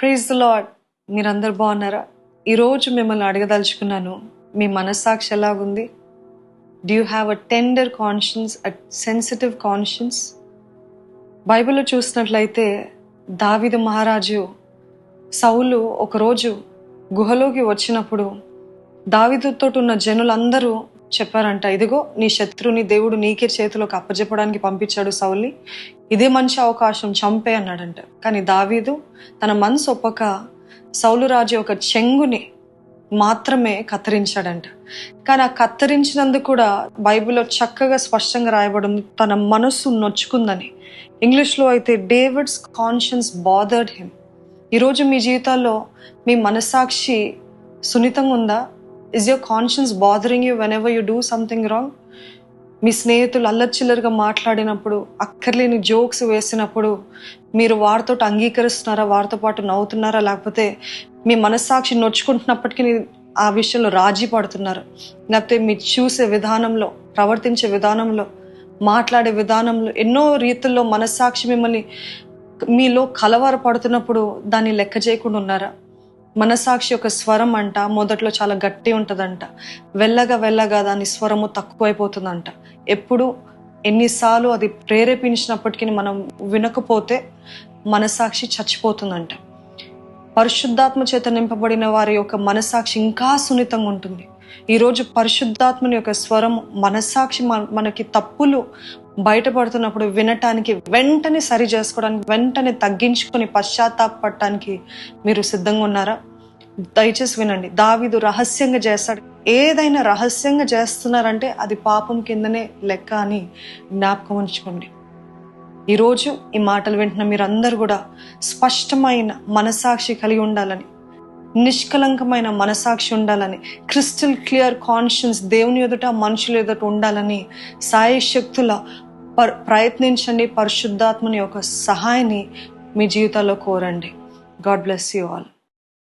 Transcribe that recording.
Praise the lord మీరందరు బాగున్నారా? ఈరోజు మిమ్మల్ని అడగదలుచుకున్నాను మీ మనస్సాక్షి ఎలాగుంది? Do you have a tender conscience a sensitive conscience బైబిల్లో చూసినట్లయితే దావిద మహారాజు సౌలు ఒకరోజు గుహలోకి వచ్చినప్పుడు దావిదుతో ఉన్న జనులందరూ చెప్పారంట ఇదిగో నీ శత్రుని దేవుడు నీకే చేతిలోకి అప్పజెప్పడానికి పంపించాడు సౌల్ని. ఇదే మంచి అవకాశం చంపే అన్నాడంట. కానీ దావీదు తన మనసు ఒప్పక సౌలు రాజు ఒక చెంగుని మాత్రమే కత్తిరించాడంట. కానీ ఆ కత్తిరించినందుకు కూడా బైబిల్లో చక్కగా స్పష్టంగా రాయబడింది తన మనస్సు నొచ్చుకుందని. ఇంగ్లీష్లో అయితే డేవిడ్స్ కాన్షియన్స్ బాదర్డ్ హిమ్. ఈరోజు మీ జీవితాల్లో మీ మనస్సాక్షి సున్నితంగా ఉందా? Is your conscience bothering you whenever you do something wrong మీ స్నేహితులు అల్లచిల్లరిగా మాట్లాడినప్పుడు అక్కర్లేని జోక్స్ వేసినప్పుడు మీరు వారితో అంగీకరిస్తున్నారా వారితో పాటు నవ్వుతున్నారా లేకపోతే మీ మనస్సాక్షి నొచ్చుకుంటున్నప్పటికీ ఆ విషయంలో రాజీ పడుతున్నారు? లేకపోతే మీరు చూసే విధానంలో ప్రవర్తించే విధానంలో మాట్లాడే విధానంలో ఎన్నో రీతుల్లో మనస్సాక్షి మిమ్మల్ని మీలో కలవర పడుతున్నప్పుడు దాన్ని లెక్క చేయకుండా ఉన్నారా? మనసాక్షి యొక్క స్వరం అంట మొదట్లో చాలా గట్టి ఉంటుందంట. వెళ్ళగా వెళ్ళగా దాని స్వరము తక్కువైపోతుందంట. ఎప్పుడు ఎన్నిసార్లు అది ప్రేరేపించినప్పటికీ మనం వినకపోతే మనసాక్షి చచ్చిపోతుందంట. పరిశుద్ధాత్మ చేత నింపబడిన వారి యొక్క మనసాక్షి ఇంకా సున్నితంగా ఉంటుంది. ఈరోజు పరిశుద్ధాత్మని యొక్క స్వరం మనసాక్షి మనకి తప్పులు బయటపడుతున్నప్పుడు వినటానికి వెంటనే సరి చేసుకోవడానికి వెంటనే తగ్గించుకొని పశ్చాత్తాపడటానికి మీరు సిద్ధంగా ఉన్నారా? దయచేసి వినండి. దావిదు రహస్యంగా చేస్తాడు. ఏదైనా రహస్యంగా చేస్తున్నారంటే అది పాపం కిందనే లెక్క అని జ్ఞాపకం ఉంచుకోండి. ఈరోజు ఈ మాటలు వింటున్న మీరందరూ కూడా స్పష్టమైన మనసాక్షి కలిగి ఉండాలని నిష్కలంకమైన మనసాక్షి ఉండాలని క్రిస్టల్ క్లియర్ కాన్షియన్స్ దేవుని ఎదుట మనుషుల ఎదుట ఉండాలని సాయి పర్ ప్రయత్నించండి పరిశుద్ధాత్మని యొక్క సహాయాన్ని మీ జీవితాల్లో కోరండి. God bless you all.